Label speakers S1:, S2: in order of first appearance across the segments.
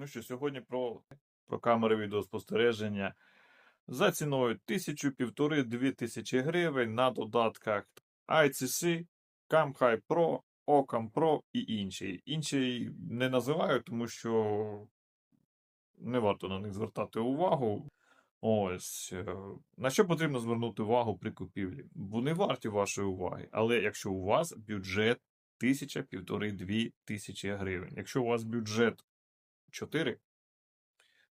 S1: Ну що, сьогодні про, про камери відеоспостереження за ціною 1000, півтори, дві тисячі гривень на додатках ICC, CamHi Pro, Ocam Pro і інші. Інші не називаю, тому що не варто на них звертати увагу. Ось е, на що потрібно звернути увагу при купівлі? Вони варті вашої уваги, але якщо у вас бюджет тисяча, півтори, дві тисячі гривень. Якщо у вас бюджет 4,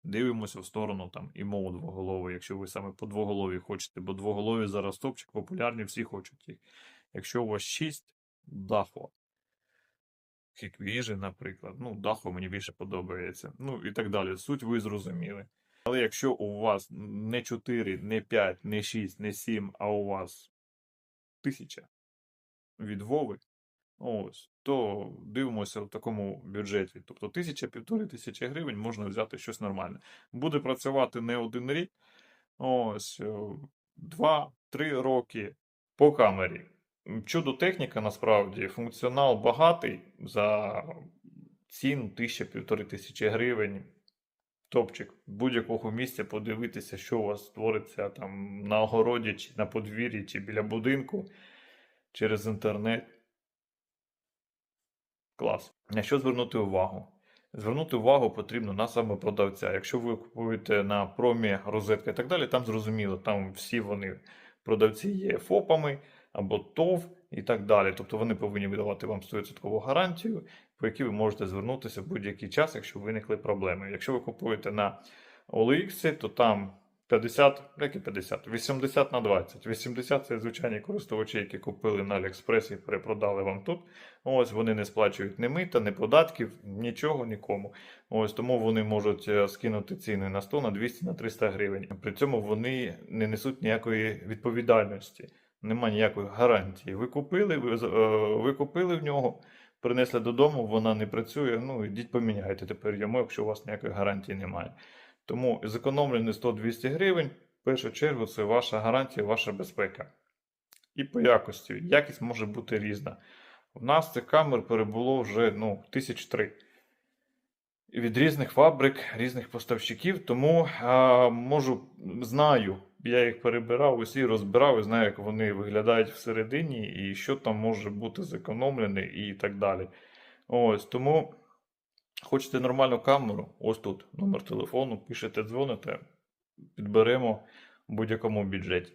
S1: дивимося в сторону там і мову двоголової, якщо ви саме по двоголові хочете, бо двоголові зараз топчик популярні, всі хочуть їх. Якщо у вас 6, дахо. Хіквіжі, наприклад. Ну, дахо мені більше подобається. Ну і так далі. Суть ви зрозуміли. Але якщо у вас не 4, не 5, не 6, не 7, а у вас 1000 від Вови, ось, то дивимося в такому бюджеті. Тобто тисяча, півтори тисячі гривень можна взяти щось нормальне. Буде працювати не один рік, ось, 2-3 роки по камері. Чудо техніка насправді функціонал багатий за ціну тисяча-півтори тисячі гривень. Топчик будь-якого місця подивитися, що у вас твориться там на огороді, чи на подвір'ї, чи біля будинку через інтернет. Клас. На що звернути увагу? Звернути увагу потрібно на саме продавця. Якщо ви купуєте на промі розетки і так далі, там зрозуміло, там всі вони продавці є ФОПами або ТОВ і так далі. Тобто вони повинні видавати вам 100% гарантію, по якій ви можете звернутися в будь-який час, якщо виникли проблеми. Якщо ви купуєте на OLX, то там 50, як і 50, 80 на 20. 80 це звичайні користувачі, які купили на AliExpress і перепродали вам тут. Ось вони не сплачують ні мита, ні податків, нічого нікому. Ось тому вони можуть е, скинути ціни на 100, на 200, на 300 гривень. При цьому вони не несуть ніякої відповідальності, нема ніякої гарантії. Ви купили, ви, е, ви купили в нього, принесли додому, вона не працює. Ну ідіть поміняйте тепер йому, якщо у вас ніякої гарантії немає. Тому зекономлені 100-200 гривень, в першу чергу, це ваша гарантія, ваша безпека. І по якості. Якість може бути різна. У нас цих камер перебуло вже ну, тисяч три. Від різних фабрик, різних поставщиків, тому а, можу, знаю, я їх перебирав, усі розбирав і знаю, як вони виглядають всередині, і що там може бути зекономлене і так далі. Ось тому хочете нормальну камеру, ось тут номер телефону, пишете, дзвоните, підберемо в будь-якому бюджеті.